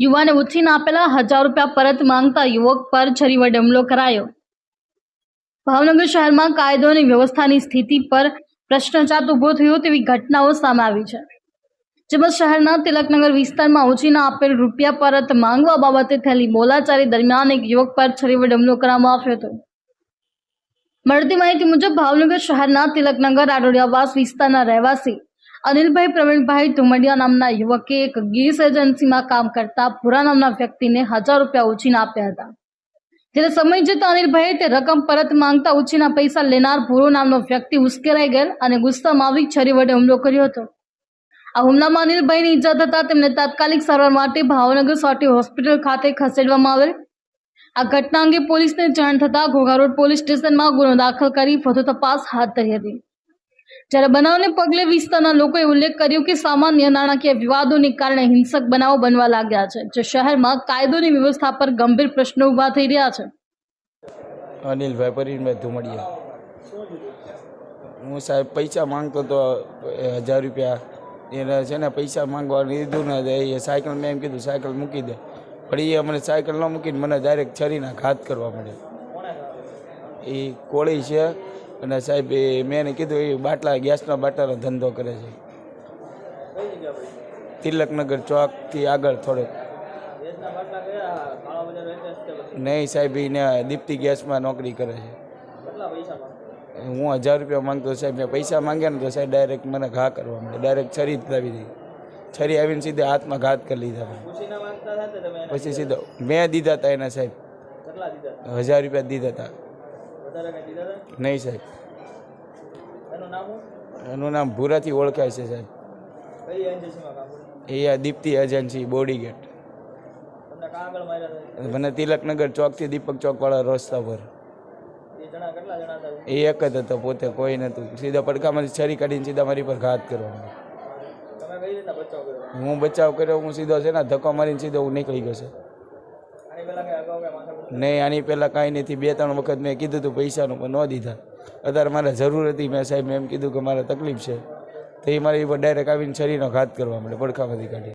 યુવાને ઉછીન આપેલા હજાર રૂપિયા પરત માંગતા યુવક પર છરી વડે હુમલો કરાયો. ભાવનગર શહેરમાં કાયદો અને વ્યવસ્થાની સ્થિતિ પર પ્રશ્નચાત ઊભો થયો તેવી ઘટનાઓ સામે આવી છે. જેમાં શહેરના તિલકનગર વિસ્તારમાં ઉછીના આપેલ રૂપિયા પરત માંગવા બાબતે થયેલી બોલાચાલી દરમિયાન એક યુવક પર છરી વડે હુમલો કરવામાં આવ્યો હતો. મળતી માહિતી મુજબ ભાવનગર શહેરના તિલકનગર આડોડિયાવાસ વિસ્તારના રહેવાસી અનિલભાઈ પ્રવીણભાઈ ધુમડિયા નામના યુવકે એક ગેસ એજન્સીમાં કામ કરતા પુરા નામના વ્યક્તિને હજાર રૂપિયા ઉછીના આપ્યા હતા. જ્યારે સમય જતા અનિલભાઈએ તે રકમ પરત માંગતા ઉછીના પૈસા લેનાર ભૂરો નામનો વ્યક્તિ ઉશ્કેરાઈ ગયેલ અને ગુસ્સામાં આવી છરી વડે હુમલો કર્યો હતો. આ હુમલામાં અનિલભાઈની ઈજા થતા તેમને તાત્કાલિક સારવાર માટે ભાવનગર સોટી હોસ્પિટલ ખાતે ખસેડવામાં આવેલ. આ ઘટના અંગે પોલીસને જાણ થતાં ઘોઘા રોડ પોલીસ સ્ટેશનમાં ગુનો દાખલ કરી વધુ તપાસ હાથ ધરી હતી. જ્યારે બનાવને પગલે વિસ્તારના લોકોએ ઉલ્લેખ કર્યો કે સામાન્ય નાણાકીય વિવાદોને કારણે હિંસક બનાવો બનવા લાગ્યા છે, જે શહેરમાં કાયદોની વ્યવસ્થા પર ગંભીર પ્રશ્નો ઊભા થઈ રહ્યા છે. અનિલભાઈ પરીનભાઈ ધુમડિયા. હું સાહેબ પૈસા માંગતો હતો હજાર રૂપિયા. એને છે ને પૈસા માંગવા લીધું ને એ સાયકલ મેં એમ કીધું, સાયકલ મૂકી દે. પણ એ મને સાયકલ ન મૂકીને મને ડાયરેક્ટ છરીના ઘાત કરવા મળે એ કોળી છે અને સાહેબ એ મેં એને કીધું એ બાટલા ગેસના બાટલાનો ધંધો કરે છે. તિલકનગર ચોકથી આગળ થોડોક. નહીં સાહેબ એને દીપ્તિ ગેસમાં નોકરી કરે છે. હું હજાર રૂપિયા માંગતો સાહેબ મેં પૈસા માંગ્યા ને તો સાહેબ ડાયરેક્ટ મને ઘા કરવા મળે ડાયરેક્ટ છરી જ લાવી દીધી. છરી આવીને સીધા હાથમાં ઘાત કરી લીધા પછી સીધો મેં દીધા હતા એના સાહેબ. હજાર રૂપિયા દીધા હતા નહીં સાહેબ. એનું નામ ભૂરાથી ઓળખાય છે સાહેબ. એ આ દીપ્તિ એજન્સી બોડીગેટ મને તિલકનગર ચોકથી દીપક ચોકવાળા રસ્તા પર. એ એક જ હતો પોતે કોઈ નહોતું. સીધા પડખામાંથી છરી કાઢીને સીધા મારી પર ઘાત કરવાનો હું બચાવ કર્યો હું સીધો છે ને ધક્કો મારીને સીધો હું નીકળી ગયો છે. નહીં આની પહેલાં કાંઈ નથી બે, ત્રણ વખત મેં કીધું હતું પૈસાનું, પણ ન દીધા. અત્યારે મારે જરૂર હતી, મેં સાહેબ એમ કીધું કે મારે તકલીફ છે. તો એ મારી ઉપર ડાયરેક્ટ આવીને શરીરનો ઘાત કરવા માંડે પડખામાંથી કાઢી